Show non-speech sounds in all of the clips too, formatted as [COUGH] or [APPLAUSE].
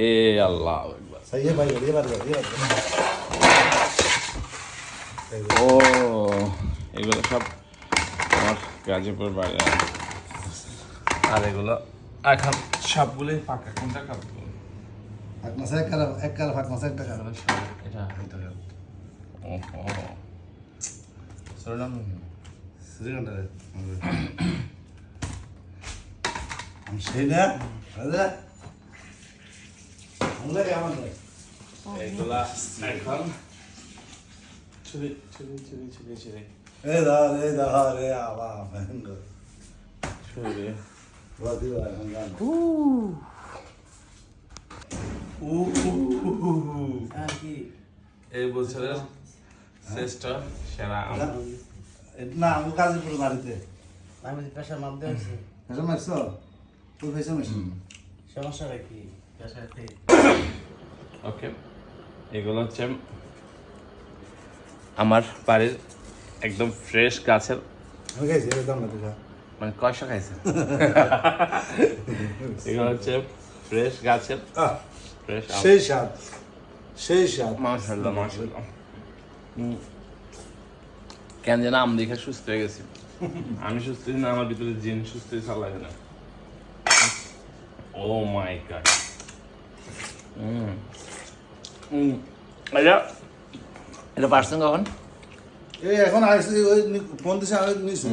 এ আল্লাহ একবার सही है भाई ये बात कर ये बात कर ও এগুলো সব আমার গাজীপুর বাড়ি আর এগুলো এখন সবগুলোই পাকা কোনটা খাবো फाकना से एक कर एक कर फाकना से एक कर এটা হইতে হবে ওহো সরলাম श्रीगंधा हम এগুলা এখন ছুরি ছুরি ছুরি ছুরি ছুরি এ রে দা রে আবা ভেঙ্গ ছুরি উ। উ আর কি? এই বছরের শ্রেষ্ঠ সেরা আম। না আম বাড়িতে। আমি পেশা মারতে পেশা মারছো তুই পেশা মারছিস ওকে এগুলো হচ্ছে আমার বাড়ির একদম ফ্রেশ গাছের না মানে কয়শো খাইছে [LAUGHS] এগুলো হচ্ছে ফ্রেশ গাছের ফ্রেশ সেই স্বাদ সেই স্বাদ। মাশাল্লাহ মাশাল্লাহ কেন যেন আম দেখে সুস্থ হয়ে গেছি। আমি সুস্থ না আমার ভিতরে জিন সুস্থ হয়ে ভালো লাগে না ও মাই গড আচ্ছা এটা পার্সেন্ট কখন এই এখন আসছি ওই ফোন দিছে আমি নিছি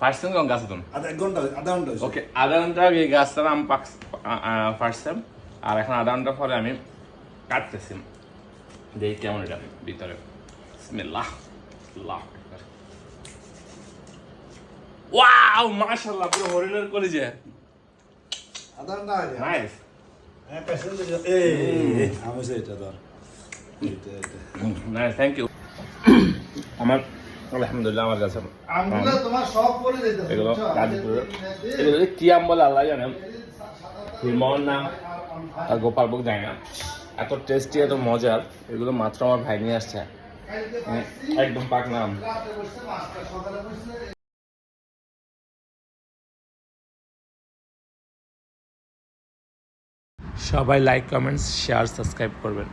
পার্সেন্ট কখন গাছ তুমি আধা এক ঘণ্টা আধা ঘণ্টা ওকে আধা ঘণ্টা আগে এই গাছটা আম পাক পারছিলাম আর এখন আধা ঘণ্টা পরে আমি কাটতেছি দেখি কেমন এটা ভিতরে বিসমিল্লাহ আল্লাহু ওয়াও মাশাআল্লাহ পুরো হরিণের কলিজে থ্যাংক ইউ আমার আলহামদুলিল্লাহ আমার কাছে আমগুলো তোমার সব করে দিতে এগুলো এগুলো কি আম বলে আল্লাহ জানে হিমন নাম আর গোপালভোগ যায় না এত টেস্টি এত মজার এগুলো মাত্র আমার ভাই নিয়ে আসছে একদম পাক নাম সবাই লাইক কমেন্টস শেয়ার সাবস্ক্রাইব করবেন।